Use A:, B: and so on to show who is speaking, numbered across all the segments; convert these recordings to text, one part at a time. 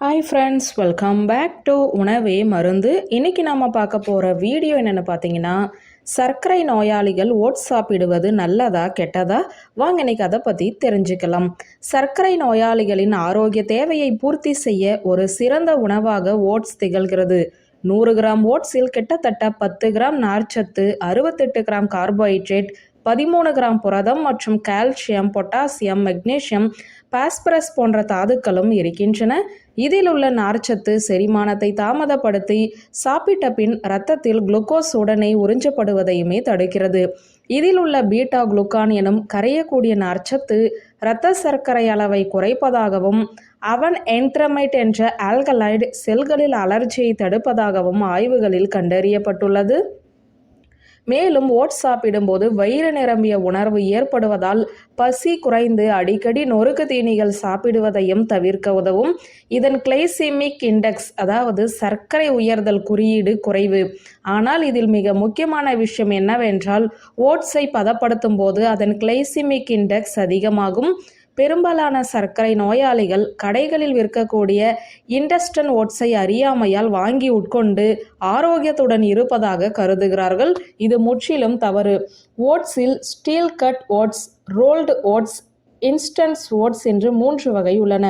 A: Hi friends welcome back to உணவே மருந்து. இன்னைக்கு நாம் பார்க்க போகிற வீடியோ என்னென்னு பார்த்தீங்கன்னா சர்க்கரை நோயாளிகள் ஓட்ஸ் சாப்பிடுவது நல்லதா கெட்டதா? வாங்க இன்னைக்கு அதை பற்றி தெரிஞ்சுக்கலாம். சர்க்கரை நோயாளிகளின் ஆரோக்கிய தேவையை பூர்த்தி செய்ய ஒரு சிறந்த உணவாக ஓட்ஸ் திகழ்கிறது. நூறு கிராம் ஓட்ஸில் கிட்டத்தட்ட பத்து கிராம் நார்ச்சத்து அறுபத்தெட்டு கிராம் கார்போஹைட்ரேட் பதிமூணு கிராம் புரதம் மற்றும் கால்சியம் பொட்டாசியம் மெக்னீசியம் பாஸ்பரஸ் போன்ற தாதுக்களும் இருக்கின்றன. இதில் உள்ள நார்ச்சத்து செரிமானத்தை தாமதப்படுத்தி சாப்பிட்ட பின் இரத்தத்தில் குளுக்கோஸ் உடனே உறிஞ்சப்படுவதையுமே தடுக்கிறது. இதில் உள்ள பீட்டா குளுக்கான் எனும் கரையக்கூடிய நார்ச்சத்து இரத்த சர்க்கரை அளவை குறைப்பதாகவும் அவன் என்ட்ரமைட் என்ற ஆல்கலைடு செல்களில் அலர்ஜியை தடுப்பதாகவும் ஆய்வுகளில் கண்டறியப்பட்டுள்ளது. மேலும் ஓட்ஸ் சாப்பிடும்போது வயிறு நிரம்பிய உணர்வு ஏற்படுவதால் பசி குறைந்து அடிக்கடி நொறுக்கு தீனிகள் சாப்பிடுவதையும் தவிர்க்க உதவும். இதன் கிளைசிமிக் இண்டெக்ஸ் அதாவது சர்க்கரை உயர்தல் குறியீடு குறைவு. ஆனால் இதில் மிக முக்கியமான விஷயம் என்னவென்றால் ஓட்ஸை பதப்படுத்தும் போது அதன் கிளைசிமிக் இண்டெக்ஸ் அதிகமாகும். பெரும்பாலான சர்க்கரை நோயாளிகள் கடைகளில் விற்கக்கூடிய இண்டஸ்டன் ஓட்ஸை அறியாமையால் வாங்கி உட்கொண்டு ஆரோக்கியத்துடன் இருப்பதாக கருதுகிறார்கள். இது முற்றிலும் தவறு. ஓட்ஸில் steel cut oats rolled oats instant oats என்று மூன்று வகை உள்ளன.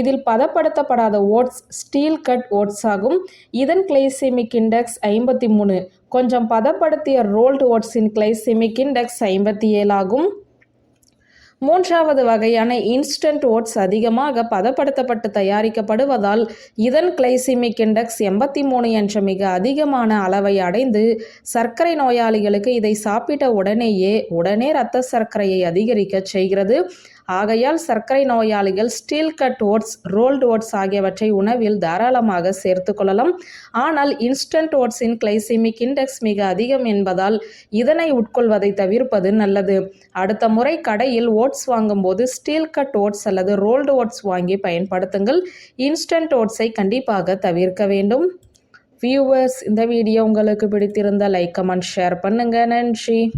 A: இதில் பதப்படுத்தப்படாத ஓட்ஸ் ஸ்டீல் கட் ஓட்ஸ் ஆகும். இதன் கிளைசிமிக் இண்டெக்ஸ் ஐம்பத்தி மூணு. கொஞ்சம் பதப்படுத்திய ரோல்டு ஓட்ஸின் கிளைசிமிக் இண்டெக்ஸ் ஐம்பத்தி ஏழு ஆகும். மூன்றாவது வகையான இன்ஸ்டன்ட் ஓட்ஸ் அதிகமாக பதப்படுத்தப்பட்டு தயாரிக்கப்படுவதால் இதன் கிளைசிமிக் இண்டெக்ஸ் எண்பத்தி மூணு என்ற மிக அதிகமான அளவை அடைந்து சர்க்கரை நோயாளிகளுக்கு இதை சாப்பிட்ட உடனேயே உடனே இரத்த சர்க்கரையை அதிகரிக்க செய்கிறது. ஆகையால் சர்க்கரை நோயாளிகள் steel cut oats rolled oats ஆகியவற்றை உணவில் தாராளமாக சேர்த்து கொள்ளலாம். ஆனால் இன்ஸ்டன்ட் ஓட்ஸின் கிளைசிமிக் இண்டெக்ஸ் மிக அதிகம் என்பதால் இதனை உட்கொள்வதை தவிர்ப்பது நல்லது. அடுத்த முறை கடையில் ஓட்ஸ் வாங்கும்போது ஸ்டீல் கட் ஓட்ஸ் அல்லது ரோல்டு ஓட்ஸ் வாங்கி பயன்படுத்துங்கள். இன்ஸ்டன்ட் ஓட்ஸை கண்டிப்பாக தவிர்க்க வேண்டும். வியூவர்ஸ் இந்த வீடியோ உங்களுக்கு பிடித்திருந்த லைக் கமெண்ட் ஷேர் பண்ணுங்கள் நன்றி.